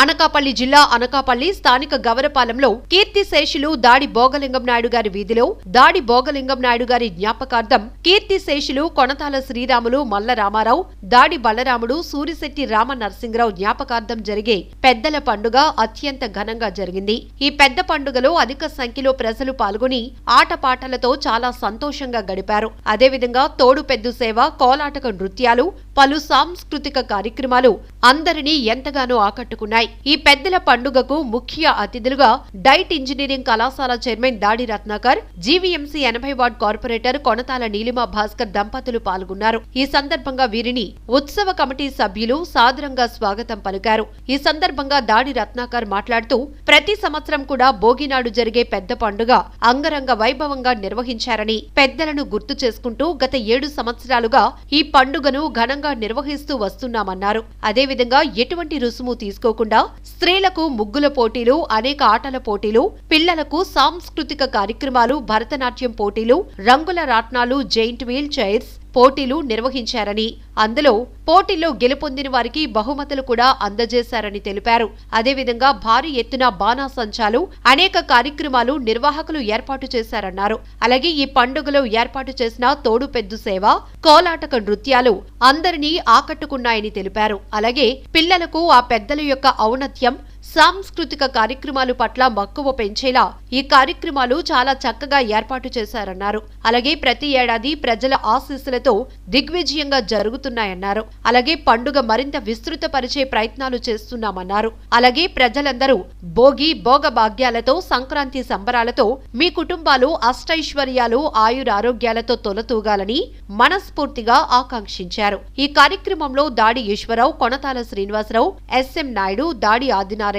అనకాపల్లి జిల్లా అనకాపల్లి స్థానిక గవరపాలెంలో కీర్తి శేషులు దాడి భోగలింగం నాయుడు గారి వీధిలో దాడి భోగలింగం నాయుడు గారి జ్ఞాపకార్థం కీర్తి శేషులు కొనతాల శ్రీరాములు మల్ల రామారావు దాడి బలరాముడు సూరిశెట్టి రామ నరసింహరావు జ్ఞాపకార్థం జరిగే పెద్దల పండుగ అత్యంత ఘనంగా జరిగింది. ఈ పెద్ద పండుగలో అధిక సంఖ్యలో ప్రజలు పాల్గొని ఆటపాటలతో చాలా సంతోషంగా గడిపారు. అదేవిధంగా తోడు పెద్దు సేవ కోలాటక నృత్యాలు పలు సాంస్కృతిక కార్యక్రమాలు అందరినీ ఎంతగానో ఆకట్టుకున్నాయి. ఈ పెద్దల పండుగకు ముఖ్య అతిథులుగా డైట్ ఇంజనీరింగ్ కళాశాల చైర్మన్ దాడి రత్నాకర్ జీవీఎంసీ ఎనభై వార్డ్ కార్పొరేటర్ కొనతాల నీలిమ భాస్కర్ దంపతులు పాల్గొన్నారు. ఈ సందర్భంగా వీరిని ఉత్సవ కమిటీ సభ్యులు సాదరంగా స్వాగతం పలికారు. ఈ సందర్భంగా దాడి రత్నాకర్ మాట్లాడుతూ ప్రతి సంవత్సరం కూడా భోగినాడు జరిగే పెద్ద పండుగ అంగరంగ వైభవంగా నిర్వహించారని పెద్దలను గుర్తు చేసుకుంటూ గత ఏడు సంవత్సరాలుగా ఈ పండుగను ఘనంగా నిర్వహిస్తూ వస్తున్నామన్నారు. అదేవిధంగా ఎటువంటి రుసుము తీసుకోకుండా స్త్రీలకు ముగ్గుల పోటీలు అనేక ఆటల పోటీలు పిల్లలకు సాంస్కృతిక కార్యక్రమాలు భరతనాట్యం పోటీలు రంగుల రాట్నాలు జైంట్ వీల్ చైర్స్ పోటీలు నిర్వహించారని అందులో పోటీల్లో గెలుపొందిన వారికి బహుమతులు కూడా అందజేశారని తెలిపారు. అదేవిధంగా భారీ ఎత్తున బాణాసంచాలు అనేక కార్యక్రమాలు నిర్వాహకులు ఏర్పాటు చేశారన్నారు. అలాగే ఈ పండుగలో ఏర్పాటు చేసిన తోడు పెద్దు సేవ కోలాటక నృత్యాలు అందరినీ ఆకట్టుకున్నాయని తెలిపారు. అలాగే పిల్లలకు ఆ పెద్దల యొక్క ఔన్నత్యం సాంస్కృతిక కార్యక్రమాలు పట్ల మక్కువ పెంచేలా ఈ కార్యక్రమాలు చాలా చక్కగా ఏర్పాటు చేశారన్నారు. అలాగే ప్రతి ఏడాది ప్రజల ఆశీస్సులతో దిగ్విజయంగా జరుగుతున్నాయన్నారు. అలాగే పండుగ మరింత విస్తృతపరిచే ప్రయత్నాలు చేస్తున్నామన్నారు. అలాగే ప్రజలందరూ భోగి భోగ భాగ్యాలతో సంక్రాంతి సంబరాలతో మీ కుటుంబాలు అష్టైశ్వర్యాలు ఆయురారోగ్యాలతో తొలతూగాలని మనస్ఫూర్తిగా ఆకాంక్షించారు. ఈ కార్యక్రమంలో Dadi Eswararao Konathala Srinivasarao S M Naidu Dadi Adinarayana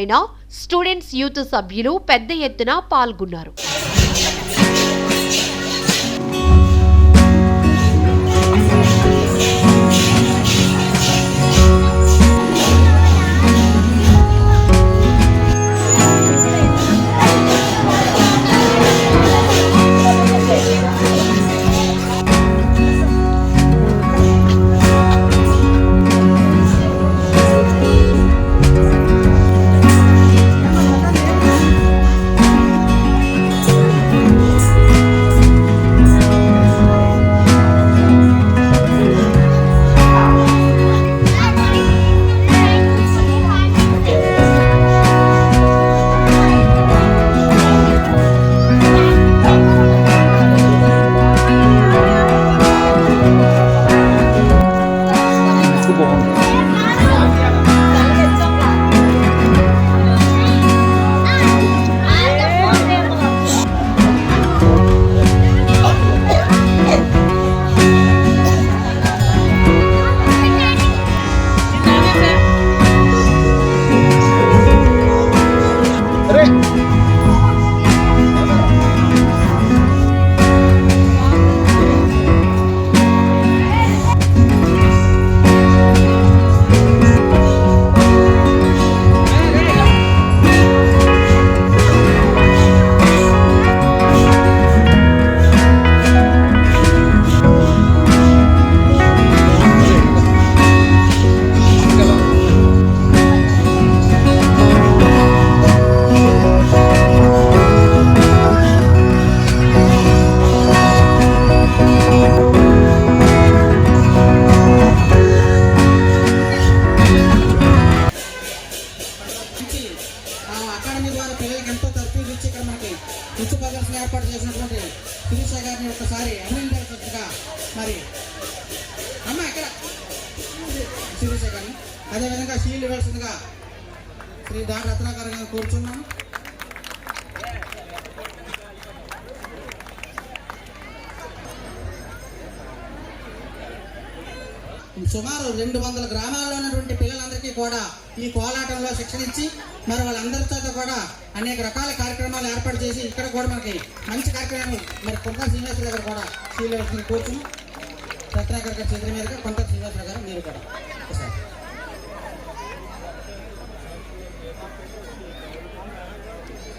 students youth సభ్యులు పెద్ద ఎత్తున పాల్గొన్నారు. నుంచి కోసం ఏర్పాటు చేసినటువంటి శిరీష గారిని ఒకసారి అభినందించాల్సిందిగా మరి అమ్మ ఇక్కడ శిరీష గారిని అదేవిధంగా షీల్ ఇవ్వాల్సిందిగా శ్రీ దారి రత్నాకర్ గారిని కోరుచున్నాను సుమారు రెండు వందల గ్రామాల్లో ఉన్నటువంటి పిల్లలందరికీ కూడా ఈ కోలాటంలో శిక్షణ ఇచ్చి మరి వాళ్ళందరి చేత కూడా అనేక రకాల కార్యక్రమాలు ఏర్పాటు చేసి ఇక్కడ కూడా మనకి మంచి కార్యక్రమాలు మరి కొంత శ్రీనివాసరావు గారు కూడా శ్రీనివాసరావు కూర్చుని రత్నాకర్ గారి చేతుల మీదుగా కొంత శ్రీనివాసరావు గారు మీరు కూడా. ఒకసారి.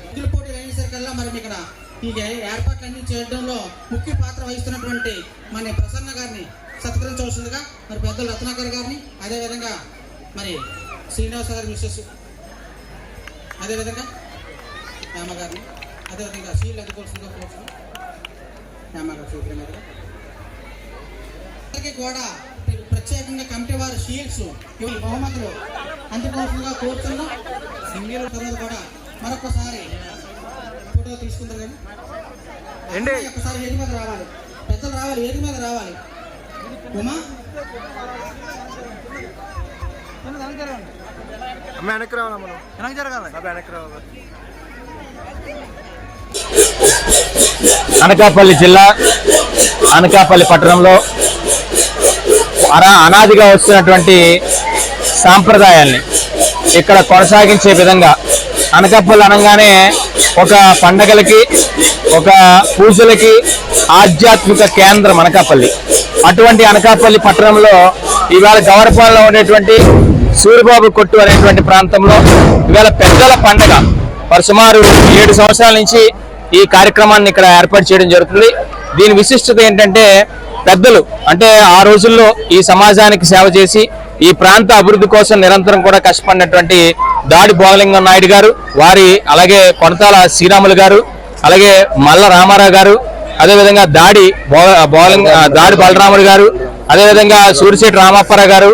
ఎద్దుల పోటీలు అయినసరికల్లా మరి ఇక్కడ ఈ ఏర్పాట్లన్నీ చేయడంలో ముఖ్య పాత్ర వహిస్తున్నటువంటి మన ప్రసన్న గారిని సత్కరించవలసిందిగా మరి పెద్దలు రత్నాకర్ గారిని అదేవిధంగా మరి శ్రీనివాస గారి మిస్సెస్ అదేవిధంగా హేమగారిని అదేవిధంగా షీల్ అందుకోవాల్సిందిగా కోరుతున్నాం హేమగారు చూపించారు మీదుగా అందరికీ కూడా ప్ర- ప్రత్యేకంగా కమిటీ వారు షీల్డ్స్ ఇవి బహుమతులు అందుకోవాల్సిందిగా కోరుతున్నాం. సింగిల్ తర్వాత కూడా మరొకసారి ఫోటో తీసుకుంటారు కానీ? ఒకసారి ఏది మీద రావాలి. పెద్దలు రావాలి ఏది మీద రావాలి. ఉమా? అమ్మ వెనక్కి రావాలా మనం? వెనక్కి జరగాలి. బాబా వెనక్కి రావాలా. అనకాపల్లి జిల్లా అనకాపల్లి పట్టణంలో అనా అనాదిగా వస్తున్నటువంటి సాంప్రదాయాల్ని ఇక్కడ కొనసాగించే విధంగా అనకాపల్లి అనగానే ఒక పండగలకి ఒక పూజలకి ఆధ్యాత్మిక కేంద్రం అనకాపల్లి. అటువంటి అనకాపల్లి పట్టణంలో ఇవాళ గౌరపాలలో ఉండేటువంటి సూరిబాబు కొట్టు అనేటువంటి ప్రాంతంలో ఇవాళ పెద్దల పండగ. వారు సుమారు ఏడు సంవత్సరాల నుంచి ఈ కార్యక్రమాన్ని ఇక్కడ ఏర్పాటు చేయడం జరుగుతుంది. దీని విశిష్టత ఏంటంటే పెద్దలు అంటే ఆ రోజుల్లో ఈ సమాజానికి సేవ చేసి ఈ ప్రాంత అభివృద్ధి కోసం నిరంతరం కూడా కష్టపడినటువంటి దాడి భోగలింగం నాయుడు గారు వారి అలాగే కొనతాల శ్రీరాములు గారు అలాగే మల్ల రామారావు గారు అదేవిధంగా దాడి భోగలింగ దాడి బలరాముడు గారు అదేవిధంగా సూరిశెట్టి రామప్పారావు గారు.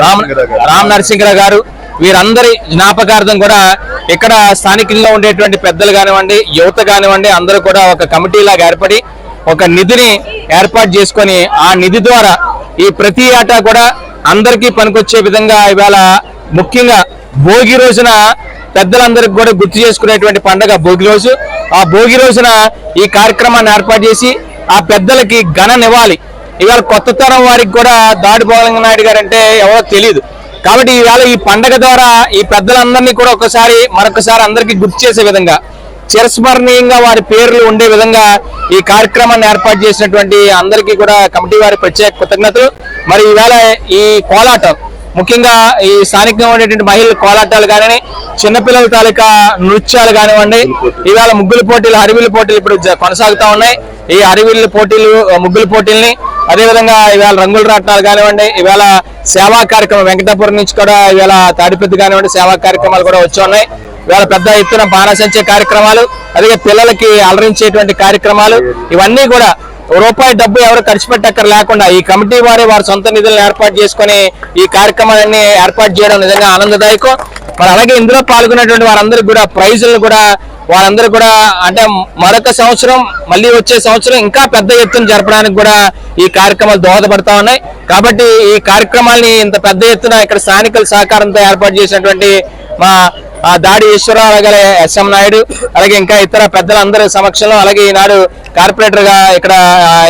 రామ్ రామ్ నరసింహరావు గారు వీరందరి జ్ఞాపకార్థం కూడా ఇక్కడ స్థానికంగా ఉండేటువంటి పెద్దలు కానివ్వండి యువత కానివ్వండి అందరూ కూడా ఒక కమిటీలాగా ఏర్పడి ఒక నిధిని ఏర్పాటు చేసుకొని ఆ నిధి ద్వారా ఈ ప్రతి ఆట కూడా అందరికీ పనికొచ్చే విధంగా ఇవాళ ముఖ్యంగా భోగి రోజున పెద్దలందరికీ కూడా గుర్తు చేసుకునేటువంటి పండుగ భోగి రోజు. ఆ భోగి రోజున ఈ కార్యక్రమాన్ని ఏర్పాటు చేసి ఆ పెద్దలకి ఘన నివాలి ఇవాళ కొత్త తరం వారికి కూడా దాడి బోలంగ నాయుడు గారు అంటే ఎవరో తెలియదు కాబట్టి ఈవేళ ఈ పండగ ద్వారా ఈ పెద్దలందరినీ కూడా ఒకసారి మరొకసారి అందరికీ గుర్తు చేసే విధంగా చిరస్మరణీయంగా వారి పేర్లు ఉండే విధంగా ఈ కార్యక్రమాన్ని ఏర్పాటు చేసినటువంటి అందరికీ కూడా కమిటీ వారి ప్రత్యేక కృతజ్ఞతలు. మరి ఈవేళ ఈ కోలాటం ముఖ్యంగా ఈ స్థానికంగా ఉండేటువంటి మహిళల కోలాటాలు కానీ చిన్నపిల్లల తాలూకా నృత్యాలు కానివ్వండి ఇవాళ ముగ్గుల పోటీలు హరివిల్లు పోటీలు ఇప్పుడు కొనసాగుతూ కొనసాగుతా ఉన్నాయి. ఈ హరివిల్లు పోటీలు ముగ్గుల పోటీల్ని అదేవిధంగా ఇవాళ రంగుల రాట్నాలు కానివ్వండి ఇవాళ సేవా కార్యక్రమం వెంకటాపురం నుంచి కూడా ఇవాళ తాడిపెద్ది కానివ్వండి సేవా కార్యక్రమాలు కూడా వచ్చి ఉన్నాయి. ఇవాళ పెద్ద ఎత్తున బాణసంచే కార్యక్రమాలు అలాగే పిల్లలకి అలరించేటువంటి కార్యక్రమాలు ఇవన్నీ కూడా రూపాయి డబ్బు ఎవరు ఖర్చు పెట్టక్కర్ లేకుండా ఈ కమిటీ వారే వారి సొంత నిధులను ఏర్పాటు చేసుకుని ఈ కార్యక్రమాలన్నీ ఏర్పాటు చేయడం నిజంగా ఆనందదాయకం. మరి అలాగే ఇందులో పాల్గొన్నటువంటి వారందరికీ కూడా ప్రైజులను కూడా వారందరూ కూడా అంటే మరొక సంవత్సరం మళ్ళీ వచ్చే సంవత్సరం ఇంకా పెద్ద ఎత్తున జరపడానికి కూడా ఈ కార్యక్రమాలు దోహదపడతా ఉన్నాయి. కాబట్టి ఈ కార్యక్రమాల్ని ఇంత పెద్ద ఎత్తున ఇక్కడ స్థానికుల సహకారంతో ఏర్పాటు చేసినటువంటి మా దాడి ఈశ్వరరావు అలాగే ఎస్ఎం నాయుడు అలాగే ఇంకా ఇతర పెద్దలందరి సమక్షంలో అలాగే ఈనాడు కార్పొరేటర్గా ఇక్కడ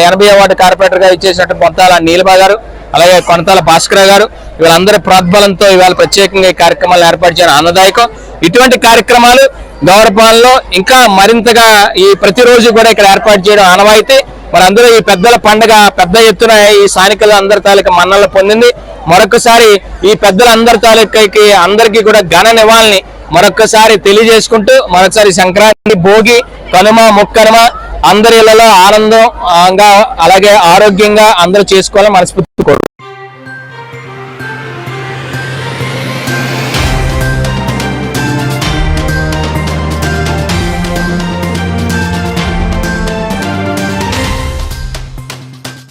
ఎనభై వార్డు కార్పొరేటర్గా ఇచ్చేసినట్టు పొంతాల నీలబా గారు అలాగే కొనతాల భాస్కర్ గారు వీళ్ళందరి ప్రోద్బలంతో ఇవాళ ప్రత్యేకంగా ఈ కార్యక్రమాలు ఏర్పాటు చేయడం ఆనందదాయకం. ఇటువంటి కార్యక్రమాలు గౌరపాలలో ఇంకా మరింతగా ఈ ప్రతిరోజు కూడా ఇక్కడ ఏర్పాటు చేయడం ఆనవాయితీ. మరి అందరూ ఈ పెద్దల పండుగ పెద్ద ఎత్తున ఈ స్థానికుల అందరి తాలూకా మన్నలు పొందింది. మరొకసారి ఈ పెద్దలందరి తాలూకాకి అందరికీ కూడా ఘన నివాళిని మరొకసారి తెలియజేసుకుంటూ మరొకసారి సంక్రాంతి భోగి కనుమ ముక్కనుమ అందరి ఇళ్ళలో ఆనందంగా అలాగే ఆరోగ్యంగా అందరూ చేసుకోవాలని మనస్ఫూర్తి